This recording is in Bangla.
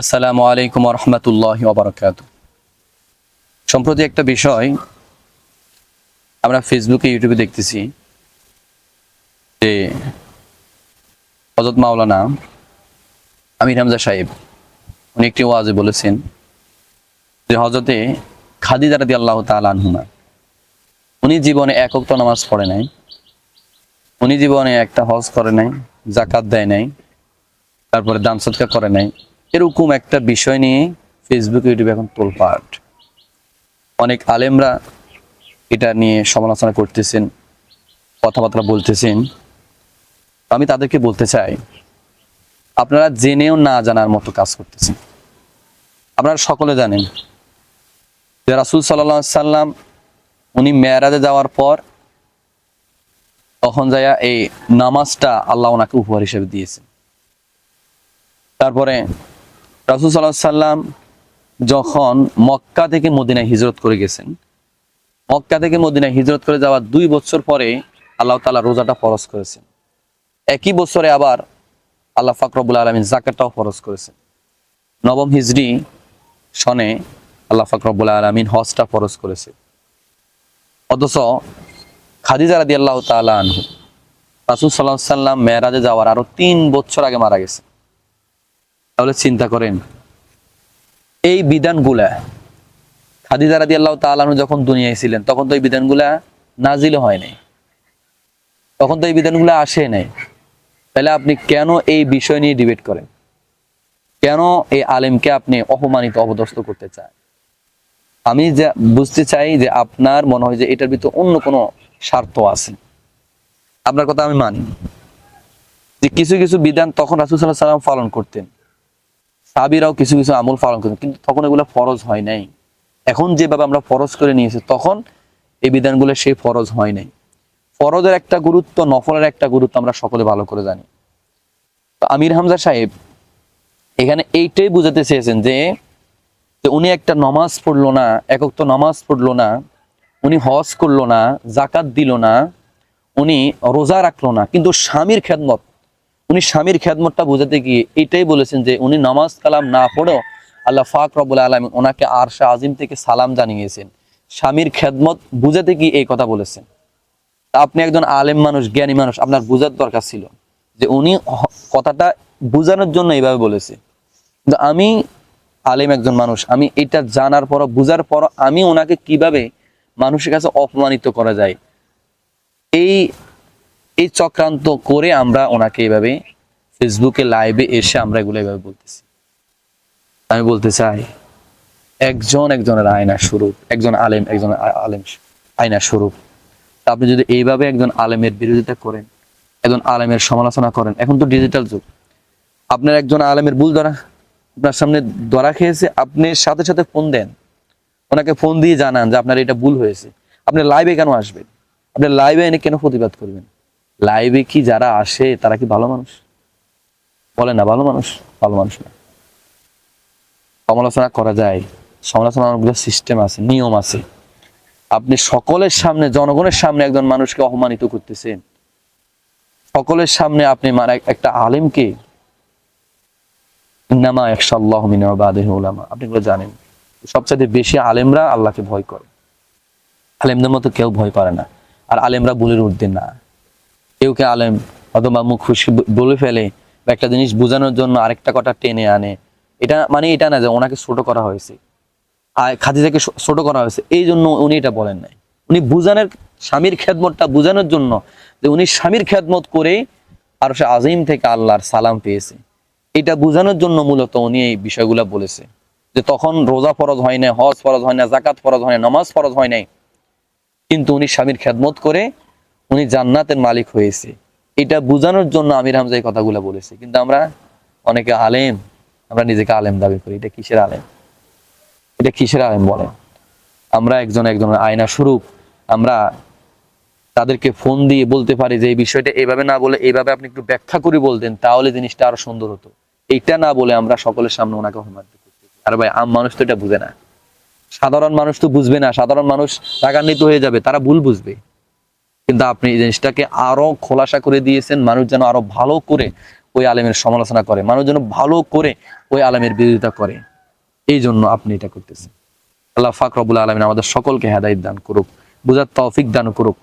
আসসালামু আলাইকুম রহমতুল্লাহ ওবরাকাত সম্প্রতি একটা বিষয় আমরা ফেসবুকে, ইউটিউবে দেখতেছি যে হজরত মাওলানা আমির হামজা সাহেব, উনি একটি ওয়াজে বলেছেন যে হজরতে খাদিজা রাদি আল্লাহ তাল আনহুমা, উনি জীবনে একক তো নামাজ পড়ে নাই, উনি জীবনে একটা হজ করে নাই জাকাত দেয় নাই, তারপরে দান সৎকার করে নাই এরকম একটা বিষয় নিয়ে ফেসবুক ইউটিউবে এখন তোলপাট অনেক আলেমরা এটা নিয়ে সমালোচনা করতেছেন, কথাবার্তা বলতেছেন। আমি তাদেরকে বলতে চাই, আপনারা জেনেও না জানার মতো কাজ করতেছেন। আপনারা সকলে জানেন যে রাসুল সাল্লাহ সাল্লাম উনি মেয়ারাজে যাওয়ার পর তখন যাইয়া এই নামাজটা আল্লাহ ওনাকে উপহার হিসেবে দিয়েছেন। তারপরে রাসুল সাল্লাহ সাল্লাম যখন মক্কা থেকে মদিনায় হিজরত করে গেছেন, মক্কা থেকে মদিনায় হিজরত করে যাওয়ার দুই বছর পরে আল্লাহ তালা রোজাটা ফরজ করেছেন। একই বছরে আবার আল্লাহ ফাকরবুল আলমিন জাকাতটাও ফরজ করেছেন। নবম হিজড়ি সনে আল্লাহ ফাকরবুল আলমিন হজটা ফরজ করেছে। অথচ খাদিজা রাদি আল্লাহ তালা আনহু রাসুল সাল্লাহ সাল্লাম মেয়েরাজে যাওয়ার আরও তিন বছর আগে মারা গেছে তাহলে চিন্তা করেন। এই বিধানগুলা, খাদিজা রাদি আল্লাহ তালানু যখন দুনিয়ায় ছিলেন, তখন তো এই বিধানগুলা নাজিল হয় নাই। তখন তো এই বিধানগুলা আসে নাই। তাহলে আপনি কেন এই বিষয় নিয়ে ডিবেট করেন? কেন এই আলেমকে আপনি অপমানিত, অপদস্থ করতে চান? আমি যা বুঝতে চাই যে আপনার মনে হয় যে এটার ভিতর অন্য কোনো স্বার্থ আছে। আপনার কথা আমি মানি। যে কিছু কিছু বিধান তখন রাসুল সাল্লাহ সাল্লাম পালন করতেন। সাবিরাও কিছু কিছু আমল পালন করতেন কিন্তু তখন এগুলো ফরজ হয় নাই। এখন যেভাবে আমরা ফরজ করে নিয়েছি, তখন এই বিধানগুলো সেই ফরজ হয় নাই। ফরজের একটা গুরুত্ব, নফলের একটা গুরুত্ব আমরা সকলে ভালো করে জানি। তো আমির হামজা সাহেব এখানে এইটাই বুঝাতে চেয়েছেন যে উনি একটা নমাজ পড়ল না, একক তো নমাজ পড়ল না, উনি হজ করল না, জাকাত দিল না, উনি রোজা রাখল না, কিন্তু স্বামীর খেদমত উনি স্বামীর খেদমতটা বোঝাতে গিয়ে এটাই বলেছেন যে উনি নামাজ কালাম না পড়েও আল্লাহ ফাক রবুল আলম ওনাকে আরশা আজিম থেকে সালাম জানিয়েছেন। স্বামীর খেদমত বুঝাতে গিয়ে এই কথা বলেছেন। আপনি একজন আলেম মানুষ, জ্ঞানী মানুষ, আপনার বোঝার দরকার ছিল যে উনি কথাটা বোঝানোর জন্য এইভাবে বলেছে। কিন্তু আমি আলেম একজন মানুষ, আমি এটা জানার পর বুঝার পর আমি ওনাকে কীভাবে মানুষের কাছে অপমানিত করা যায়, এই এই চক্রান্ত করে আমরা ওনাকে এইভাবে ফেসবুকে লাইভে এসে আমরা এগুলো এইভাবে বলতেছি। আমি বলতে চাই, একজন একজনের আয়না স্বরূপ, একজন আলেম একজন আলেম আয়না স্বরূপ। আপনি যদি এইভাবে একজন আলেমের বিরোধিতা করেন, একজন আলেমের সমালোচনা করেন, এখন তো ডিজিটাল যুগ। আপনার একজন আলেমের ভুল ধরা আপনার সামনে ধরা খেয়েছে, আপনি সাথে সাথে ফোন দেন। ওনাকে ফোন দিয়ে জানান যে আপনার এটা ভুল হয়েছে। আপনি লাইভে কেন আসবেন? আপনি লাইভে এনে কেন প্রতিবাদ করবেন? লাইভে কি যারা আসে, তারা কি ভালো মানুষ? বলে না, ভালো মানুষ ভালো মানুষ না। সমালোচনা করা যায়। সমালোচনা অনেকগুলো সিস্টেম আছে, নিয়ম আছে। আপনি সকলের সামনে, জনগণের সামনে একজন মানুষকে অপমানিত করতেছেন। সকলের সামনে আপনি মানে একটা আলেমকে ইন্নামা একশাল্লাহ মিনা বাদেহ উলামা, আপনি এগুলো জানেন। সবচাইতে বেশি আলেমরা আল্লাহকে ভয় করে। আলেমদের মতো কেউ ভয় করে না। আর আলেমরা বলে উঠতেন না। কেউ কে আলেম অথবা মুখ খুশি বলে ফেলে বা একটা জিনিস বোঝানোর জন্য আরেকটা কথা টেনে আনে, এটা মানে এটা না যে ওনাকে ছোট করা হয়েছে। আর খাদিজাকে ছোট করা হয়েছে, এই জন্য উনি এটা বলেন নাই। উনি বুঝানোর স্বামীর খেদমতটা বোঝানোর জন্য যে উনি স্বামীর খেদমত করে আর সে আজিম থেকে আল্লাহর সালাম পেয়েছে। এটা বোঝানোর জন্য মূলত উনি এই বিষয়গুলো বলেছে। যে তখন রোজা ফরজ হয় না হজ ফরজ হয় না জাকাত ফরজ হয় না নামাজ ফরজ হয় নাই। কিন্তু উনি স্বামীর খেদমত করে উনি জান্নাতের মালিক হয়েছে। এটা বোঝানোর জন্য আমির হামজা এই কথাগুলো বলেছে। কিন্তু আমরা অনেকে আলেম, আমরা নিজেকে আলেম দাবি করি। এটা কিসের আলেম? এটা কিসের আলেম বলেন? আমরা একজন একজনের আয়না স্বরূপ। আমরা তাদেরকে ফোন দিয়ে বলতে পারি যে, এই বিষয়টা এইভাবে না বলে এইভাবে আপনি একটু ব্যাখ্যা করে বলতেন, তাহলে জিনিসটা আরও সুন্দর হতো। এইটা না বলে আমরা সকলের সামনে ওনাকে করতেছি আর ভাই, আম মানুষ তো এটা বুঝে না। সাধারণ মানুষ তো বুঝবে না। সাধারণ মানুষ রাগান্বিত হয়ে যাবে। তারা ভুল বুঝবে। কিন্তু আপনি এই জিনিসটাকে আরও খোলাসা করে দিয়েছেন, মানুষ যেন আরও ভালো করে ওই আলেমের সমালোচনা করে, মানুষ যেন ভালো করে ওই আলেমের বিরোধিতা করে। এই জন্য আপনি এটা করতেছেন। আল্লাহ ফাকরবুল আলমিন আমাদের সকলকে হেদায়ত দান করুক, বুঝার তৌফিক দান করুক।